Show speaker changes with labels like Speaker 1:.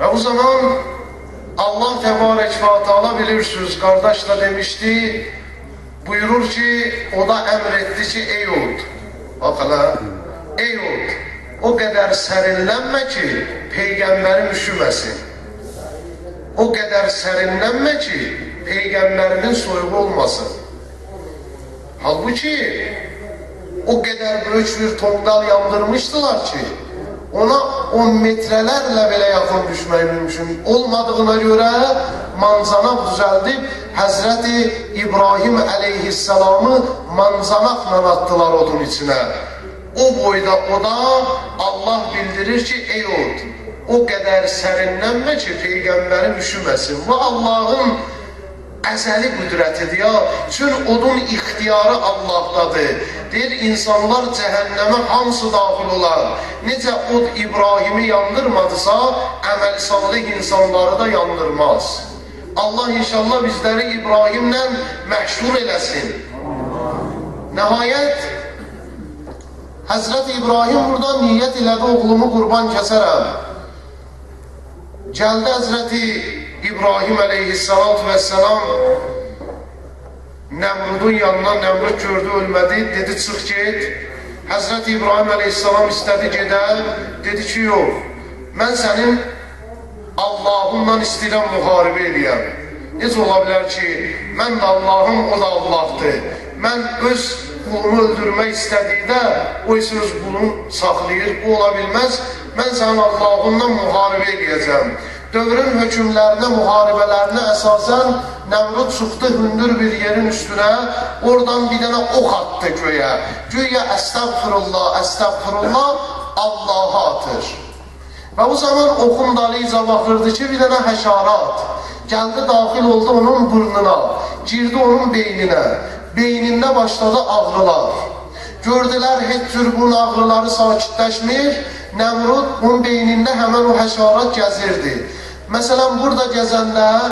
Speaker 1: Ve o zaman Allah Tebarek ve Teala bilirsiniz kardeş de demişti buyurur ki o da emretti ki ey Ud bak hele ey Ud o kadar serinlenme ki peygamberi üşümesin o kadar serinlenme ki peygamberinin soygu olmasın. Halbuki o kadar büyük bir tongdal yandırmıştılar ki ona 10 metrelerle bile yakın düşmeyi mümkün olmadığına göre manzanak düzeldip Hazreti İbrahim aleyhisselamı manzanakla attılar odun içine. O boyda o da Allah bildirir ki ey od o kadar serinlenme ki peygamberin üşümesin. Bu Allah'ın əzəli qüdrətidir ya. Çün odun ixtiyarı Allahdadır. Deyir insanlar cəhənnəmə hamısı daxil olar. Necə od İbrahimi yandırmadısa, əməl salih insanları da yandırmaz. Allah inşallah bizləri İbrahimlə məşhur eləsin. Nəhayət Həzrət İbrahim burada niyyət elədi oğlumu qurban kəsərəm. Gəldi Həzrəti İbrahim aleyhissalatu vesselam Nemrud'un yanına Nemrud gördü ölmedi dedi çık git Hazreti İbrahim aleyhisselam istedi gider dedi ki yok ben senin Allah'ından istəyirəm müharibə eləyəm necə ola bilər ki mən də Allahım o da Allahdır mən öz qulumu öldürmək istədikdə o isə öz qulunu saxlayır bu ola bilməz mən sənin Allahından müharibə eləyəcəm dövrün hökümlərinə, müharibələrinə əsasən Nemrut çıxdı hündür bir yerin üstünə, oradan bir dənə ox attı göyə. Güya əstəğfirullah, əstəğfirullah Allah'a atır. Və o zaman oxun dalıyca baxırdı ki, bir dənə həşarat gəldi, daxil oldu onun burnuna, girdi onun beyninə. Beynində başladı ağrılar. Gördülər heç cür bunun ağrıları sakitləşmir. Nemrut bunun beynində həmən o həşarat gəzirdi. Məsələn, burada gəzəndə